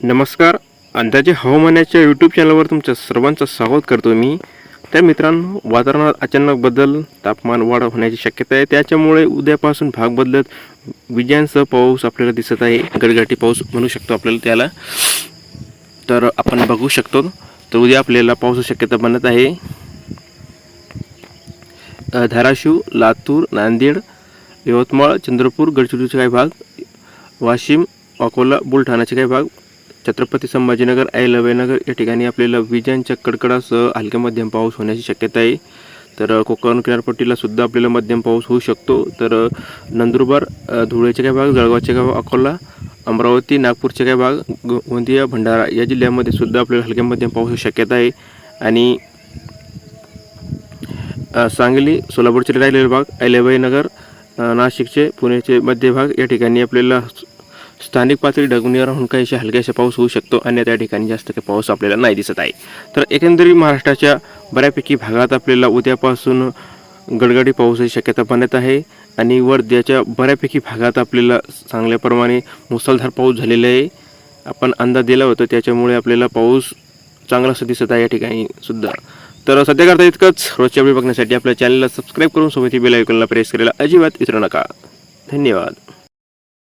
नमस्कार. अंदाजे हवामानाच्या यूट्यूब चॅनलवर तुमच्या सर्वांचं स्वागत करतो मी. तर मित्रांनो वातावरणात अचानक बदल तापमान वाढ होण्याची शक्यता आहे. त्याच्यामुळे उद्यापासून भाग बदलत विजांसह पाऊस आपल्याला दिसत आहे. गडगाठी पाऊस म्हणू शकतो आपल्याला त्याला. तर आपण बघू शकतो. तर उद्या आपल्याला पावसाची शक्यता बनत आहे. धाराशिव लातूर नांदेड यवतमाळ चंद्रपूर गडचिरोलीचे काही भाग वाशिम अकोला बुलढाणाचे काही भाग छत्रपती संभाजीनगर ऐलवेनगर या ठिकाणी आपल्याला विजांच्या कडकडासह हलक्या मध्यम पाऊस होण्याची शक्यता आहे. तर कोकण किनारपट्टीला सुद्धा आपल्याला मध्यम पाऊस होऊ शकतो. तर नंदुरबार धुळेचे काही भाग जळगावचे काही भाग अकोला अमरावती नागपूरचे काही भाग गोंदिया भंडारा या जिल्ह्यामध्ये सुद्धा आपल्याला हलक्या मध्यम पाऊस होऊ शक्यता आहे. आणि सांगली सोलापूरचे राहिलेले भाग ऐलेबाई नगर नाशिकचे पुण्याचे मध्य भाग या ठिकाणी आपल्याला स्थानिक पातळी ढगून राहून काहीशा हलक्याशा पाऊस होऊ शकतो आणि त्या ठिकाणी जास्त काही पाऊस आपल्याला नाही दिसत आहे. तर एकंदरीत महाराष्ट्राच्या बऱ्यापैकी भागात आपल्याला उद्यापासून गडगडी पावसाची शक्यता बनत आहे आणि वर्ध्याच्या बऱ्यापैकी भागात आपल्याला चांगल्याप्रमाणे मुसळधार पाऊस झालेला आहे. आपण अंदाज दिला होता त्याच्यामुळे आपल्याला पाऊस चांगला असं दिसत आहे या ठिकाणी सुद्धा. तर सध्या करता इतकंच. रोजच्या वेळ बघण्यासाठी आपल्या चॅनलला सबस्क्राईब करून सोबत बेल आयकॉनला प्रेस करायला अजिबात विसरू नका. धन्यवाद.